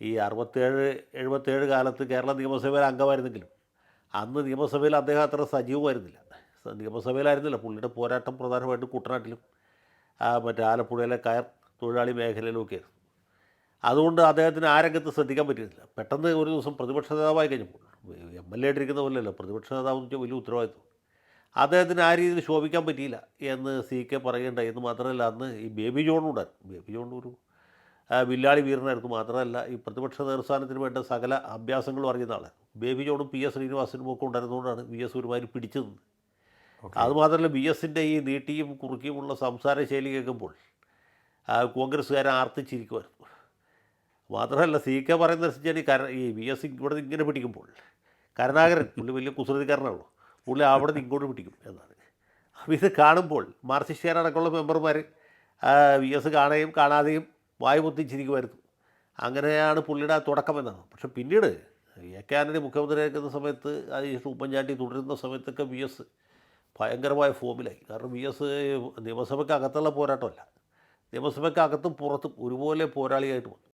ഈ അറുപത്തേഴ് എഴുപത്തേഴ് കാലത്ത് കേരള നിയമസഭയിൽ അംഗമായിരുന്നെങ്കിലും അന്ന് നിയമസഭയിൽ അദ്ദേഹം അത്ര സജീവമായിരുന്നില്ല. നിയമസഭയിലായിരുന്നില്ല. പുള്ളിയുടെ പോരാട്ടം പ്രധാനമായിട്ടും കുട്ടനാട്ടിലും മറ്റേ ആലപ്പുഴയിലെ കയർ തൊഴിലാളി മേഖലയിലുമൊക്കെ അതുകൊണ്ട് അദ്ദേഹത്തിന് ആ രംഗത്ത് ശ്രദ്ധിക്കാൻ പറ്റിയില്ല പെട്ടെന്ന് ഒരു ദിവസം പ്രതിപക്ഷ നേതാവായി കഴിഞ്ഞപ്പോൾ എം എൽ എ ആയിട്ടിരിക്കുന്ന പോലെയല്ല പ്രതിപക്ഷ നേതാവ് വെച്ചാൽ വലിയ ഉത്തരവാദിത്വം. അദ്ദേഹത്തിന് ആ രീതിയിൽ ശോഭിക്കാൻ പറ്റിയില്ല എന്ന് സി കെ പറയേണ്ട എന്ന് മാത്രമല്ല അന്ന് ഈ ബേബി ജോൺ ഉണ്ടായിരുന്നു. ബേബി ജോൺ ഒരു വില്ലാളി വീരനായിരുന്നു. മാത്രമല്ല ഈ പ്രതിപക്ഷ നേതൃസ്ഥാനത്തിന് വേണ്ട സകല അഭ്യാസങ്ങളും അറിയുന്ന ആളാണ് ബേബി ജോണും പി എസ് ശ്രീനിവാസനും ഒക്കെ ഉണ്ടായിരുന്നുകൊണ്ടാണ് വി എസ് ഒരുമാതിരി പിടിച്ചു നിന്നത് അതുമാത്രമല്ല ബി എസിന്റെ ഈ നീട്ടിയും കുറുക്കിയുമുള്ള സംസാര ശൈലി കേൾക്കുമ്പോൾ കോൺഗ്രസ്സുകാരെ ആർത്തിച്ചിരിക്കുമായിരുന്നു. മാത്രമല്ല സി കെ പറയുന്നതനുസരിച്ചാണ് ഈ കര ഈ വി എസ് ഇവിടെ നിന്ന് ഇങ്ങനെ പിടിക്കുമ്പോൾ കരുണാകരൻ പുള്ളി വലിയ കുസൃതിക്കാരനാണല്ലോ പുള്ളി അവിടെ നിന്ന് ഇങ്ങോട്ട് പിടിക്കും എന്നാണ്. അപ്പോൾ ഇത് കാണുമ്പോൾ മാർസിസ്റ്റുകാരടക്കമുള്ള മെമ്പർമാർ വി എസ് കാണുകയും കാണാതെയും വായു പൊത്തിച്ചിരിക്കുമായിരുന്നു. അങ്ങനെയാണ് പുള്ളിയുടെ ആ തുടക്കം എന്നാണ് പക്ഷെ പിന്നീട് എ കെ ആന്റണി മുഖ്യമന്ത്രിയായിരിക്കുന്ന സമയത്ത് അതിനുശേഷം ഉമ്മൻചാണ്ടി തുടരുന്ന സമയത്തൊക്കെ വി എസ് ഭയങ്കരമായ ഫോമിലായി. കാരണം വി എസ് നിയമസഭയ്ക്ക് അകത്തുള്ള പോരാട്ടമല്ല. നിയമസഭയ്ക്ക് അകത്തും പുറത്തും ഒരുപോലെ പോരാളിയായിട്ട് വന്നു.